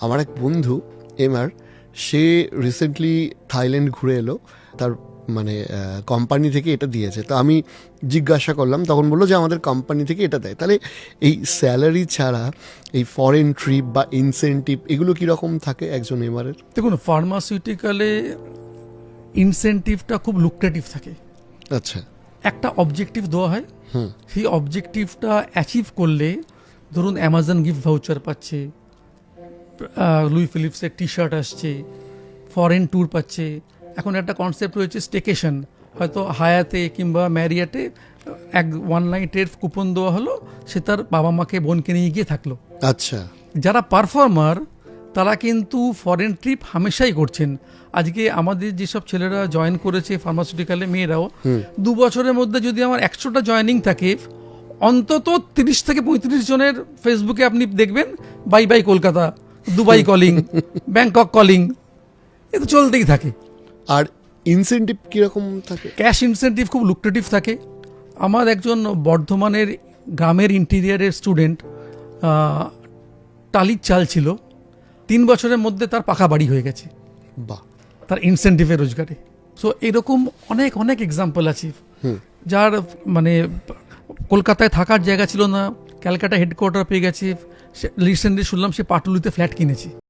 আমার এক বন্ধু এমআর সে রিসেন্টলি থাইল্যান্ড ঘুরে এলো। তার মানে কোম্পানি থেকে এটা দিয়েছে। তো আমি জিজ্ঞাসা করলাম তখন বলল যে আমাদের কোম্পানি থেকে এটা দেয়। তাহলে এই স্যালারি ছাড়া এই ফরেন ট্রিপ বা ইনসেন্টিভ এগুলো কীরকম থাকে একজন এমআরের দেখুন ফার্মাসিউটিক্যালে ইনসেন্টিভটা খুব লুক্রেটিভ থাকে। আচ্ছা। একটা অবজেক্টিভ দেওয়া হয়। হুম। সেই অবজেক্টিভটা অ্যাচিভ করলে ধরুন অ্যামাজন গিফট ভাউচার পাচ্ছে লুই ফিলিপসের টি শার্ট আসছে ফরেন ট্যুর পাচ্ছে। এখন একটা কনসেপ্ট রয়েছে স্টেকেশন হয়তো হায়াতে কিংবা ম্যারিয়াটে এক ওয়ান নাইটের কুপন দেওয়া হলো সে তার বাবা মাকে বোনকে নিয়ে গিয়ে থাকল। আচ্ছা। যারা পারফর্মার তারা কিন্তু ফরেন ট্রিপ হামেশাই করছেন। আজকে আমাদের যেসব ছেলেরা জয়েন করেছে ফার্মাসিউটিক্যালে মেয়েরাও দু বছরের মধ্যে যদি আমার একশোটা জয়েনিং থাকে অন্তত তিরিশ থেকে পঁয়ত্রিশ জনের ফেসবুকে আপনি দেখবেন bye bye Kolkata. Dubai calling Bangkok calling এ তো চলতেই থাকে। আর ইনসেন্টিভ কীরকম থাকে? ক্যাশ ইনসেন্টিভ খুব লুক্রেটিভ থাকে। আমার একজন বর্ধমানের গ্রামের ইন্টিরিয়ারের স্টুডেন্ট টালির চাল ছিল। তিন বছরের মধ্যে তার পাকা বাড়ি হয়ে গেছে। বাহ। তার ইনসেন্টিভের রোজগারে। সো এরকম অনেক অনেক এক্সাম্পল আছে। যার মানে কলকাতায় থাকার জায়গা ছিল না ক্যালকাটা হেডকোয়ার্টার পেয়ে গেছে। রিসেন্টলি শুনলাম সে পাটুলিতে ফ্ল্যাট কিনেছে।